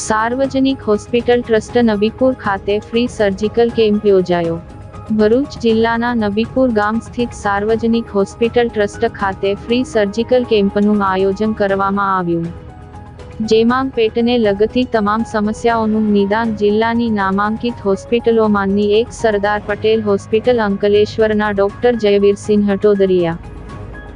સાર્વજનિક hospital trust Nabipur ખાતે free surgical camp યોજાયો. ભરૂચ જિલ્લાના નબીપુર ગામ સ્થિત સાર્વજનિક હોસ્પિટલ ટ્રસ્ટ ખાતે ફ્રી સર્જિકલ કેમ્પનું આયોજન કરવામાં આવ્યું. જેમાં પેટને લગતી તમામ સમસ્યાઓનું નિદાન જિલ્લાની નામાંકિત હોસ્પિટલોમાંની એક સરદાર પટેલ હોસ્પિટલ અંકલેશ્વરના ડોક્ટર જયવીરસિંહ હટોદરિયા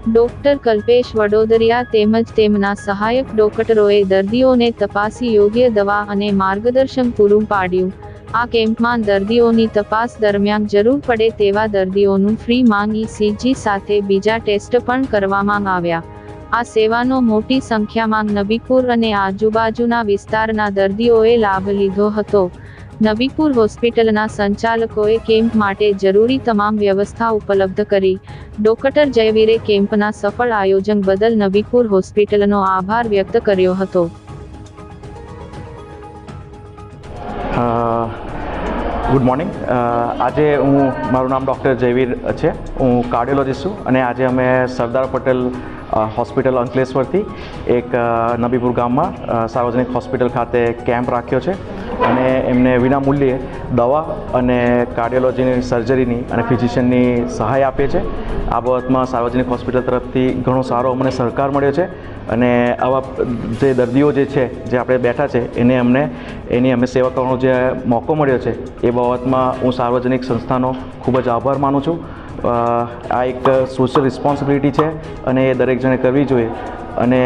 ડોક્ટર કલ્પેશ વડોદરિયા તેમજ તેમના સહાયક ડોક્ટરોએ દર્દીઓને તપાસી યોગ્ય દવા અને માર્ગદર્શન પૂરું પાડ્યું. આ કેમ્પમાં દર્દીઓની તપાસ દરમિયાન જરૂર પડે તેવા દર્દીઓનું ફ્રી માંગ સીજી સાથે બીજા ટેસ્ટ પણ કરવામાં આવ્યા. આ સેવાનો મોટી સંખ્યામાં નબીપુર અને આજુબાજુના વિસ્તારના દર્દીઓએ લાભ લીધો હતો. નબીપુર હોસ્પિટલના સંચાલકોએ કેમ્પ માટે જરૂરી તમામ વ્યવસ્થા ઉપલબ્ધ કરી. ડોક્ટર જયવીરે કેમ્પના સફળ આયોજન બદલ નબીપુર હોસ્પિટલનો આભાર વ્યક્ત કર્યો હતો. Good morning. આજે હું, મારું નામ ડૉક્ટર જયવીર છે. હું કાર્ડિયોલોજિસ્ટ છું અને આજે અમે સરદાર પટેલ હોસ્પિટલ અંકલેશ્વરથી એક નબીપુર ગામમાં સાર્વજનિક હોસ્પિટલ ખાતે કેમ્પ રાખ્યો છે. અને એમને વિનામૂલ્યે દવા અને કાર્ડિયોલોજીની સર્જરીની અને ફિઝિશિયનની સહાય આપે છે આ બાબતમાં સાર્વજનિક હોસ્પિટલ તરફથી ઘણો સારો અમને સહકાર મળ્યો છે અને આવા જે દર્દીઓ જે છે, જે આપણે બેઠા છે, એને અમને, એની અમે સેવા કરવાનો જે મોકો મળ્યો છે, એ બાબતમાં હું સાર્વજનિક સંસ્થાનો ખૂબ જ આભાર માનું છું. આ એક સોશિયલ રિસ્પોન્સિબિલિટી છે અને એ દરેક જણે કરવી જોઈએ અને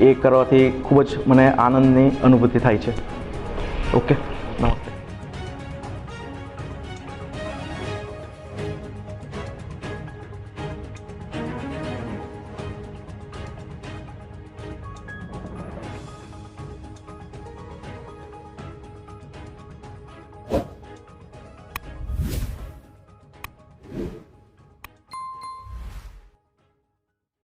એ કરવાથી ખૂબ જ મને આનંદની અનુભૂતિ થાય છે. ಓಕೆ ನಮಸ್ಕಾರ